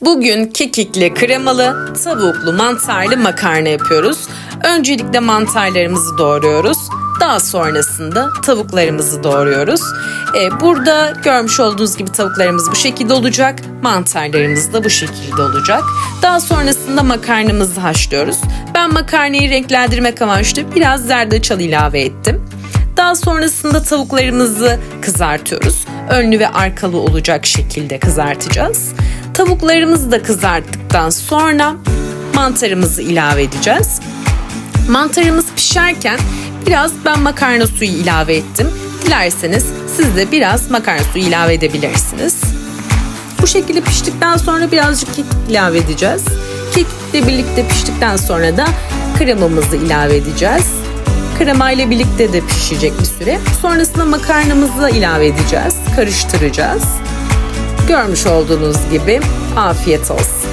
Bugün kekikli, kremalı, tavuklu, mantarlı makarna yapıyoruz. Öncelikle mantarlarımızı doğruyoruz. Daha sonrasında tavuklarımızı doğruyoruz. Ee, burada görmüş olduğunuz gibi tavuklarımız bu şekilde olacak. Mantarlarımız da bu şekilde olacak. Daha sonrasında makarnamızı haşlıyoruz. Ben makarnayı renklendirmek amaçlı biraz zerdeçal ilave ettim. Daha sonrasında tavuklarımızı kızartıyoruz. Önlü ve arkalı olacak şekilde kızartacağız. Tavuklarımızı da kızarttıktan sonra mantarımızı ilave edeceğiz. Mantarımız pişerken biraz ben makarna suyu ilave ettim. Dilerseniz siz de biraz makarna suyu ilave edebilirsiniz. Bu şekilde piştikten sonra birazcık kekik ilave edeceğiz. Kekikle birlikte piştikten sonra da kremamızı ilave edeceğiz. Krema ile birlikte de pişecek bir süre. Sonrasında makarnamızı ilave edeceğiz. Karıştıracağız. Görmüş olduğunuz gibi afiyet olsun.